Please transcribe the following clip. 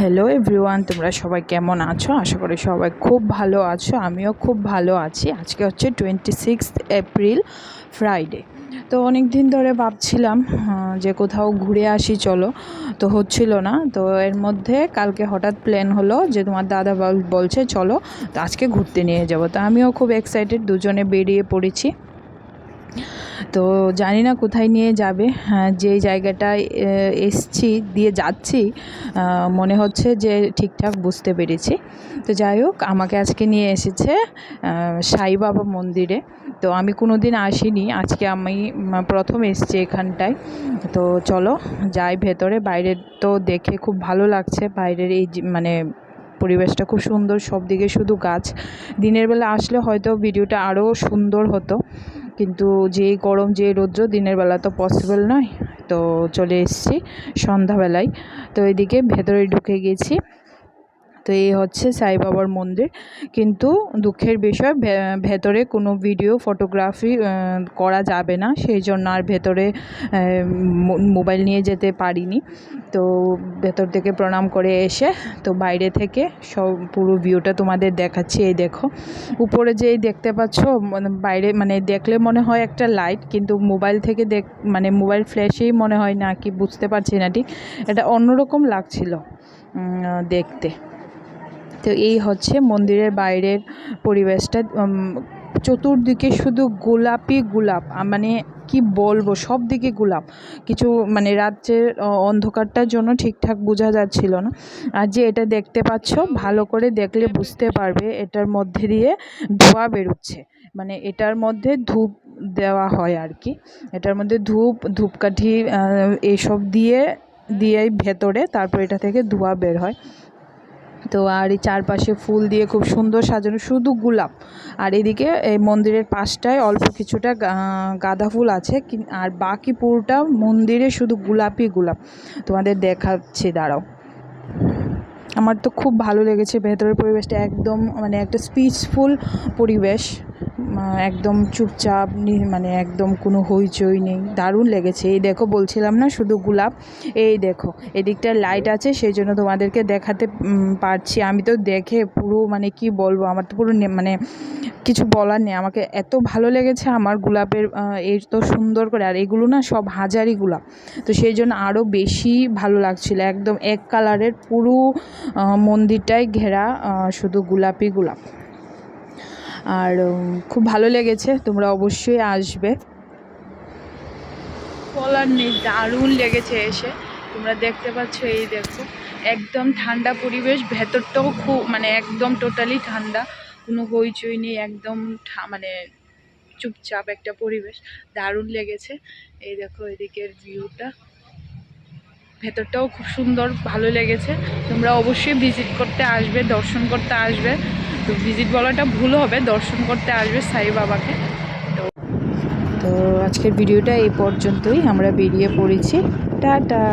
Hello everyone, তোমরা সবাই কেমন আছো? আশা করি সবাই খুব ভালো আছো, আমিও খুব ভালো আছি। আজকে হচ্ছে টোয়েন্টি সিক্স এপ্রিল ফ্রাইডে তো অনেক দিন ধরে ভাবছিলাম যে কোথাও ঘুরে আসি, চলো। তো হচ্ছিল না, তো এর মধ্যে কালকে হঠাৎ প্ল্যান হলো যে তোমার দাদা বল- বলছে, চলো। তো আজকে ঘুরতে নিয়ে যাব। তো আমিও খুব এক্সাইটেড দুজনে বেরিয়ে পড়েছি। তো জানি না কোথায় নিয়ে যাবে হ্যাঁ, যে জায়গাটায় এসছি দিয়ে যাচ্ছি মনে হচ্ছে যে ঠিকঠাক বুঝতে পেরেছি। তো যাই হোক আমাকে আজকে নিয়ে এসেছে সাই বাবা মন্দিরে। তো আমি কোনো দিন আসিনি আজকে আমি প্রথম এসছি এখানটায়। তো চলো যাই ভেতরে বাইরে তো দেখে খুব ভালো লাগছে বাইরের এই মানে পরিবেশটা খুব সুন্দর সব দিকে শুধু গাছ। দিনের বেলা আসলে হয়তো ভিডিওটা আরও সুন্দর হতো। কিন্তু যেই গরম যে রৌদ্র, দিনের বেলা তো পসিবল নয়। তো চলে এসেছি সন্ধ্যাবেলায়। তো এদিকে ভেতরে ঢুকে গেছি। তো এই হচ্ছে সাই বাবার মন্দির। কিন্তু দুঃখের বিষয় ভেতরে কোনো ভিডিও ফটোগ্রাফি করা যাবে না। সেই জন্য আর ভেতরে মোবাইল নিয়ে যেতে পারিনি। তো ভেতর থেকে প্রণাম করে এসে, তো বাইরে থেকে সব পুরো ভিউটা তোমাদের দেখাচ্ছি। এই দেখো, উপরে যেই দেখতে পাচ্ছ মানে বাইরে মানে দেখলে মনে হয় একটা লাইট কিন্তু মোবাইল থেকে দেখ মানে মোবাইল ফ্ল্যাশেই মনে হয় না কি, বুঝতে পারছি না ঠিক। এটা অন্যরকম লাগছিল দেখতে। তো এই হচ্ছে মন্দিরের বাইরের পরিবেশটা। চতুর্দিকে শুধু গোলাপি গোলাপ মানে কি বলব সব দিকে গোলাপ। কিছু মানে রাত্রের অন্ধকারটার জন্য ঠিকঠাক বোঝা যাচ্ছিল না। আর যে এটা দেখতে পাচ্ছ ভালো করে দেখলে বুঝতে পারবে এটার মধ্যে দিয়ে ধোঁয়া বেরোচ্ছে। মানে এটার মধ্যে ধূপ দেওয়া হয় আর কি। এটার মধ্যে ধূপ ধূপকাঠি আহ, এইসব দিয়ে দিয়েই ভেতরে তারপর এটা থেকে ধোঁয়া বের হয়। তো আর এই চারপাশে ফুল দিয়ে খুব সুন্দর সাজানো, শুধু গোলাপ। আর এদিকে এই মন্দিরের পাশটায় অল্প কিছুটা গাঁদা ফুল আছে আর বাকি পুরোটা মন্দিরে শুধু গোলাপই গোলাপ। তোমাদের দেখাচ্ছে, দাঁড়াও। আমার তো খুব ভালো লেগেছে, ভেতরের পরিবেশটা একদম মানে একটা স্পিচফুল পরিবেশ। একদম চুপচাপ মানে একদম কোনো হইচই নেই। দারুণ লেগেছে। এই দেখো, বলছিলাম না, শুধু গোলাপ। এই দেখো এদিকটায় লাইট আছে, সেই জন্য তোমাদেরকে দেখাতে পারছি। আমি তো দেখে পুরো মানে কি বলব, আমার তো পুরো মানে কিছু বলার নেই। আমাকে এত ভালো লেগেছে আমার গোলাপের এই তো সুন্দর করে। আর এগুলো না সব হাজারি গোলাপ। তো সেই জন্য আরও বেশি ভালো লাগছিল। একদম এক কালারের পুরো মন্দিরটাই ঘেরা শুধু গোলাপি গোলাপ। আর খুব ভালো লেগেছে, তোমরা অবশ্যই আসবে। বলার নেই, দারুণ লেগেছে এসে। তোমরা দেখতে পাচ্ছ, এই দেখো, একদম ঠান্ডা পরিবেশ, ভেতরটাও খুব মানে একদম টোটালি ঠান্ডা। কোনো হইচই নেই, একদম মানে চুপচাপ একটা পরিবেশ। দারুণ লেগেছে। এই দেখো, এদিকের ভিউটা ভেতরটাও খুব সুন্দর, ভালো লেগেছে। তোমরা অবশ্যই ভিজিট করতে আসবে, দর্শন করতে আসবে। তো ভিজিট বলাটা ভুল হবে, দর্শন করতে আসবে সাই বাবাকে। তো আজকের ভিডিওটা এই পর্যন্তই, আমরা বেরিয়ে পড়েছি। টাটা!